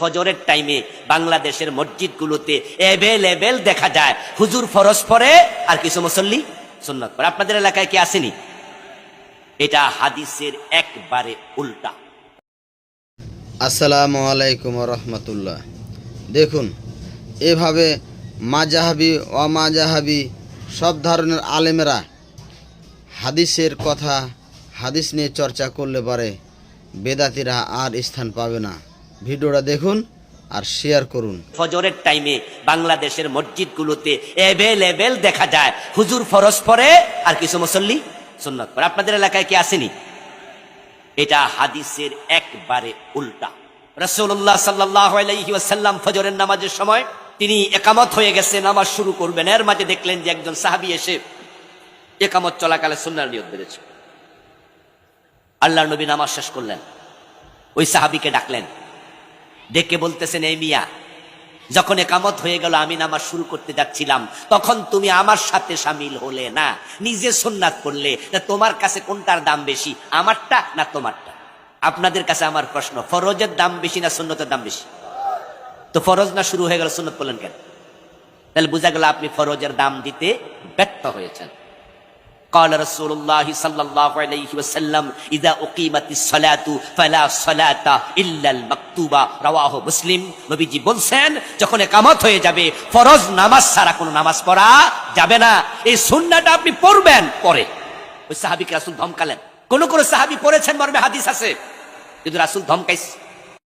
ফজরের টাইমে বাংলাদেশের মসজিদগুলোতে এভেলেবেল দেখা যায়। হুজুর ফরজ পরে আর কিছু মুসল্লি সুন্নত পরে আপনাদের এলাকায় কি আসেনি? এটা হাদিসের একবারে উল্টা। আসসালামু আলাইকুম রহমতুল্লাহ। দেখুন, এভাবে মাজাহাবি অমাজাহাবি সব ধরনের আলেমেরা হাদিসের কথা, হাদিস নিয়ে চর্চা করলে পারে বেদাতিরা আর স্থান পাবে না। ভিডিওটা দেখুন আর শেয়ার করুন। ফজরের টাইমে বাংলাদেশের মসজিদগুলোতে এভেলেবেল দেখা যায়। হুজুর ফরজ পরে আর কিছু মুসল্লি সুন্নত পরে আপনাদের এলাকায় কি আসেনি? এটা হাদিসের একবারে উল্টা। রসুল্লাহ সাল্লাহ আলাইসাল্লাম ফজরের নামাজের সময় তিনি একামত হয়ে গেছে, নামাজ শুরু করবেন। এর মাঝে দেখলেন যে একজন সাহাবি এসে একামত চলাকালে সুন্নার নিয়ত বেড়েছে। আল্লাহ নবী নামাজ শেষ করলেন। ওই সাহাবিকে ডাকলেন। ডেকে বলতেছেন এই মিয়া যখন একামত হয়ে গেল আমি নামাজ শুরু করতে যাচ্ছিলাম তখন তুমি আমার সাথে সামিল হলে না নিজে সোননাথ করলে তা তোমার কাছে কোনটার দাম বেশি আমারটা না তোমারটা আপনাদের কাছে আমার প্রশ্ন ফরজের দাম বেশি না সুন্নতের দাম বেশি তো ফরজ না শুরু হয়ে গেল সুন্নত করলেন কেন তাহলে বোঝা গেল আপনি ফরজের দাম দিতে ব্যর্থ হয়েছেন قال رسول الله صلى الله عليه وسلم إذا أقيمت الصلاة فلا صلاة إلا মাকতুবা, রাওয়াহ মুসলিম। নবীজি বলছেন, যখন একামত হয়ে যাবে, ফরজ নামাজ ছাড়া কোনো নামাজ পড়া যাবে না। এই সুন্নাটা আপনি পড়বেন পরে। ওই সাহাবিকে রাসুল ধমকালেন। কোন কোন সাহাবি পড়েছেন, মর্মে হাদিস আছে? যদি রাসুল ধমকাইছে।